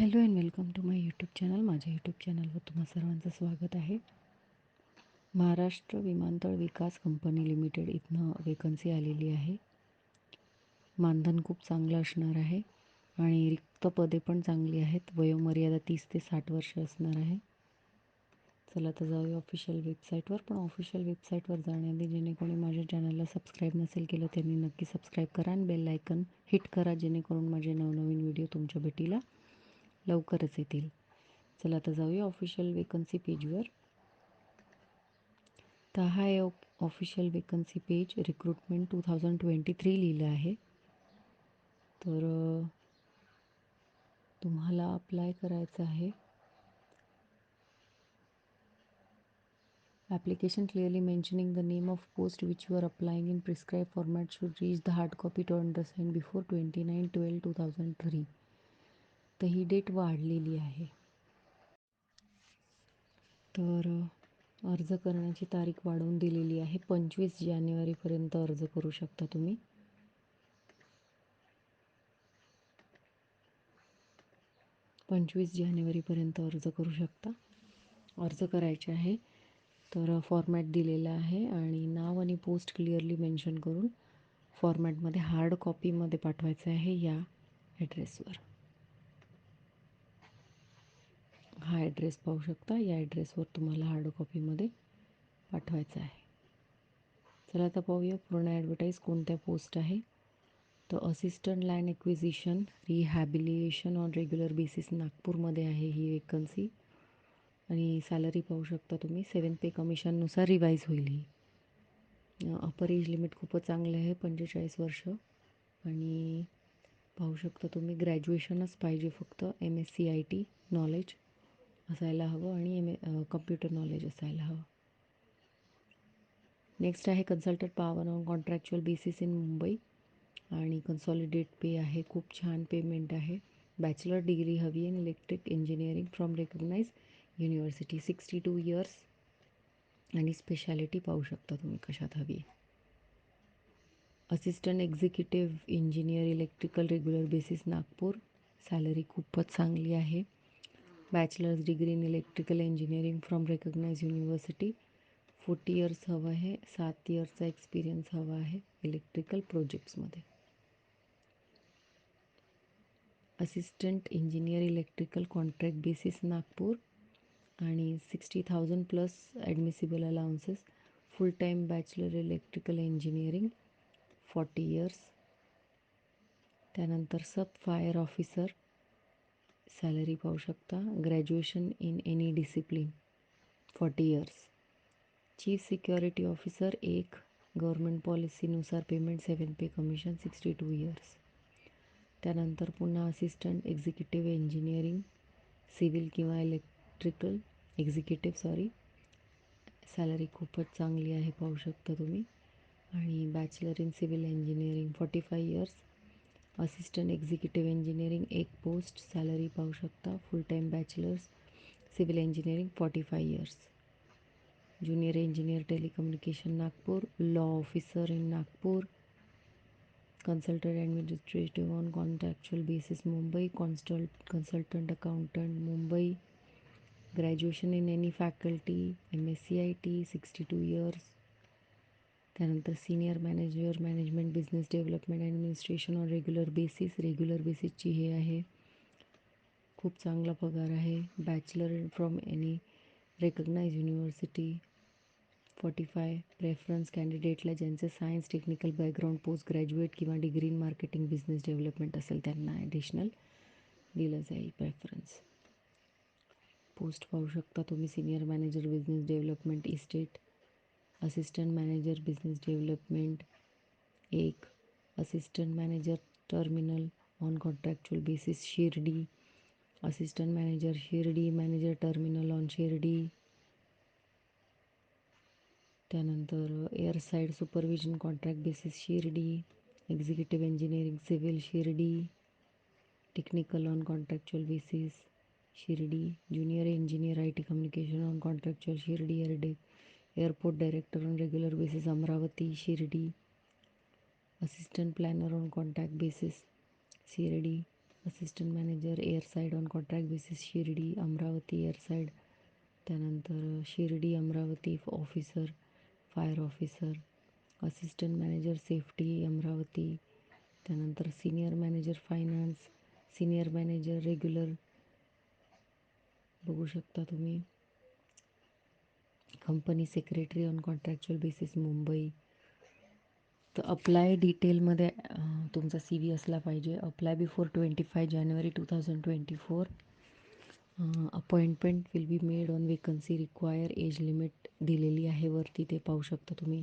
Hello and welcome to my YouTube channel माझ्या YouTube चॅनलवर तुम्हा सर्वांचं स्वागत आहे. महाराष्ट्र विमानतळ विकास कंपनी लिमिटेड इथनं वेकन्सी आलेली आहे. मानधन खूप चांगलं असणार आहे आणि रिक्त पदे पण चांगली आहेत. वयोमर्यादा तीस ते साठ वर्ष असणार आहे. चला तर जाऊया ऑफिशियल वेबसाईटवर पण ऑफिशियल वेबसाईटवर जाण्याआधी जेणे कोणी माझ्या चॅनलला सबस्क्राईब नसेल केलं त्यांनी नक्की सबस्क्राईब करा आणि बेल आयकन हिट करा जेणेकरून माझे नवनवीन व्हिडिओ तुमच्या भेटीला लवकरच येतील. चला आता जाऊया ऑफिशियल वेकन्सी पेजवर तर हा official vacancy page recruitment two thousand twenty three लिहिलं आहे. तर तुम्हाला अप्लाय करायचं आहे. Application clearly mentioning the name of post which you are applying in prescribe format should reach the hard copy to understand before twenty nine twelve two thousand three तर ही date वाढलेली आहे. तर अर्ज करण्याची तारीख वाढवून दिलेली आहे. पंचवीस जानेवारीपर्यंत अर्ज करू शकता तुम्ही. पंचवीस जानेवारीपर्यंत अर्ज करू शकता. अर्ज करायचे आहे. तर फॉर्मॅट दिलेला आहे आणि नाव आणि पोस्ट क्लिअरली मेन्शन करून फॉर्मॅटमध्ये हार्ड कॉपीमध्ये पाठवायचं आहे या ॲड्रेसवर हा ॲड्रेस पाहू शकता. या ॲड्रेसवर तुम्हाला हार्ड कॉपीमध्ये पाठवायचं आहे. चला आता पाहूया पूर्ण ॲडव्हर्टाईज कोणत्या पोस्ट आहे. तर assistant land acquisition rehabilitation on regular basis नागपूरमध्ये आहे ही वेकन्सी आणि सॅलरी पाहू शकता तुम्ही. सेवन पे कमिशननुसार रिवाईज होईल ही. अपर एज लिमिट खूपच चांगलं आहे पंचेचाळीस वर्ष. आणि पाहू शकता तुम्ही ग्रॅज्युएशनच पाहिजे फक्त M S C I T knowledge असायला हवं आणि एम ए कम्प्युटर नॉलेज असायला हवं. नेक्स्ट आहे consultant power on contractual basis in Mumbai आणि कन्सॉलिडेट पे आहे. खूप छान पेमेंट आहे. बॅचलर डिग्री हवी in electric engineering from recognise university sixty two years आणि स्पेशालिटी पाहू शकता तुम्ही कशात हवी assistant executive engineer electrical regular basis Nagpur. Salary खूपच चांगली आहे. Bachelors degree in electrical engineering from recognise university forty years हवं आहे. सात इयर्सचा एक्सपिरियन्स हवा आहे electrical प्रोजेक्ट्समध्ये assistant engineer electrical contract basis Nagpur आणि sixty thousand plus admissible allowances full time bachelor electrical engineering forty years त्यानंतर सब फायर ऑफिसर सॅलरी पाहू शकता. Graduation in any discipline forty years. Chief security officer एक government पॉलिसीनुसार payment seven pay commission sixty two years. त्यानंतर पुन्हा assistant executive engineering civil किंवा electrical executive sorry. Salary खूपच चांगली आहे पाहू शकता तुम्ही. आणि bachelor in civil engineering forty five years. Assistant executive engineering एक पोस्ट सॅलरी पाहू शकता. Full time bachelors civil engineering forty five years junior engineer telecommunication Nagpur law officer in Nagpur consultant administrative on contractual basis Mumbai coastal consultant accountant Mumbai graduation in any faculty M S C I T sixty two years त्यानंतर senior manager management business development administration on regular basis regular बेसिसची हे आहे. खूप चांगला पगार आहे. Bachelor from any recognise university forty five preference कॅन्डिडेटला ज्यांचं science technical background post graduate किंवा degree in marketing business development असेल त्यांना ॲडिशनल दिलं जाईल प्रेफरन्स पोस्ट पाहू शकता तुम्ही senior manager business development estate assistant manager, business development, एक assistant manager terminal on contractual basis, Shirdi. Assistant manager, Shirdi, manager terminal on Shirdi. त्यानंतर air side supervision contract basis, Shirdi. Executive engineering, civil, Shirdi. Technical on contractual basis, Shirdi. Junior engineer, I T communication on contractual Shirdi एअरडे airport director on regular basis Amravati Shirdi assistant planner on contact basis Shirdi assistant manager airside on contract basis Shirdi Amravati airside त्यानंतर Shirdi Amravati officer fire officer assistant manager safety Amravati त्यानंतर senior manager finance senior manager regular बघू शकता तुम्ही. Company secretary on contractual basis Mumbai तर apply डिटेलमध्ये तुमचा C V असला पाहिजे. Apply before twenty five January two thousand twenty four appointment will be made on vacancy require age limit दिलेली आहे वरती ते पाहू शकता तुम्ही.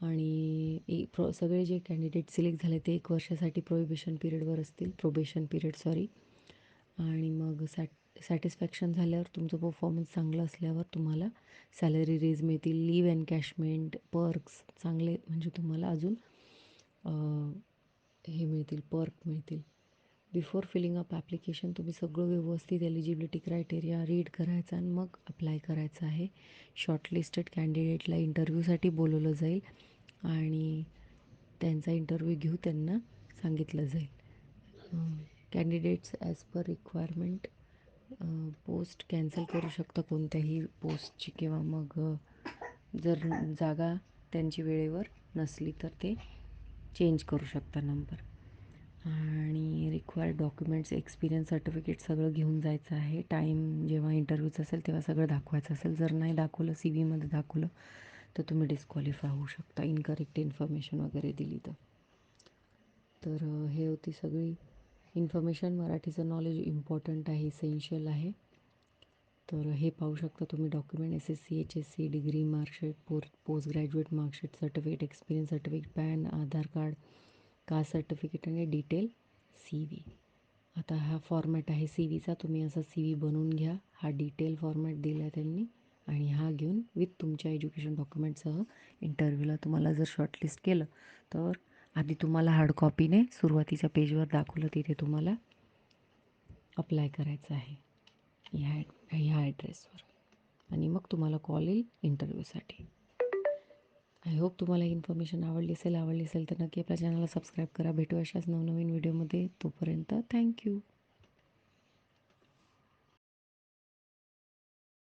आणि ए प्रो सगळे जे कॅन्डिडेट सिलेक्ट झाले ते एक वर्षासाठी प्रोहिबिशन पिरियडवर असतील. प्रोबेशन पिरियड सॉरी आणि मग सॅट सॅटिस्फॅक्शन झाल्यावर तुमचं परफॉर्मन्स चांगलं असल्यावर तुम्हाला सॅलरी रेज मिळतील. लिव्ह एनकॅशमेंट पर्क्स चांगले म्हणजे तुम्हाला अजून हे मिळतील पर्क मिळतील. बिफोर फिलिंग अप ॲप्लिकेशन तुम्ही सगळं व्यवस्थित एलिजिबिलिटी क्रायटेरिया रीड करायचा आणि मग अप्लाय करायचं आहे. शॉर्टलिस्टेड कॅन्डिडेटला इंटरव्ह्यूसाठी बोलवलं जाईल आणि त्यांचा इंटरव्ह्यू घेऊ त्यांना सांगितलं जाईल. Candidates as per requirement post cancel करू शकता कोणत्याही पोस्टची किंवा मग जर जागा त्यांची वेळेवर नसली तर ते चेंज करू शकता नंबर आणि रिक्वायर्ड डॉक्युमेंट्स एक्सपिरियन्स सर्टिफिकेट सगळं घेऊन जायचं आहे. टाईम जेव्हा इंटरव्ह्यूचं असेल तेव्हा सगळं दाखवायचं असेल. जर नाही दाखवलं सी व्हीमध्ये दाखवलं तर तुम्ही डिस्क्वालिफाय होऊ शकता. इनकरेक्ट इन्फॉर्मेशन वगैरे दिली तर. तर हे होती सगळी इन्फॉर्मेशन मराठीचं नॉलेज इम्पॉर्टंट आहे इसेन्शियल आहे. तर हे पाहू शकता तुम्ही document S S C H S C degree marksheet पोर post graduate marksheet certificate experience certificate PAN Aadhaar card caste certificate आणि डिटेल सी व्ही आता हा फॉर्मॅट आहे सी व्हीचा तुम्ही असा सी व्ही बनवून घ्या. हा डिटेल फॉर्मॅट दिला आहे त्यांनी आणि हा घेऊन विथ तुमच्या एज्युकेशन डॉक्युमेंटसह इंटरव्ह्यूला तुम्हाला जर शॉर्टलिस्ट केलं तर आधी तुम्हाला हार्ड कॉपीने सुरुवातीच्या पेजवर दाखवलं तिथे तुम्हाला अप्लाय करायचं आहे. ह्या ह्या ॲड्रेसवर आणि मग तुम्हाला कॉल येईल इंटरव्ह्यूसाठी आय होप तुम्हाला ही इन्फॉर्मेशन आवडली असेल आवडली असेल तर नक्की आपल्या चॅनलला सबस्क्राईब करा. भेटू अशाच नवनवीन व्हिडिओमध्ये तोपर्यंत थँक्यू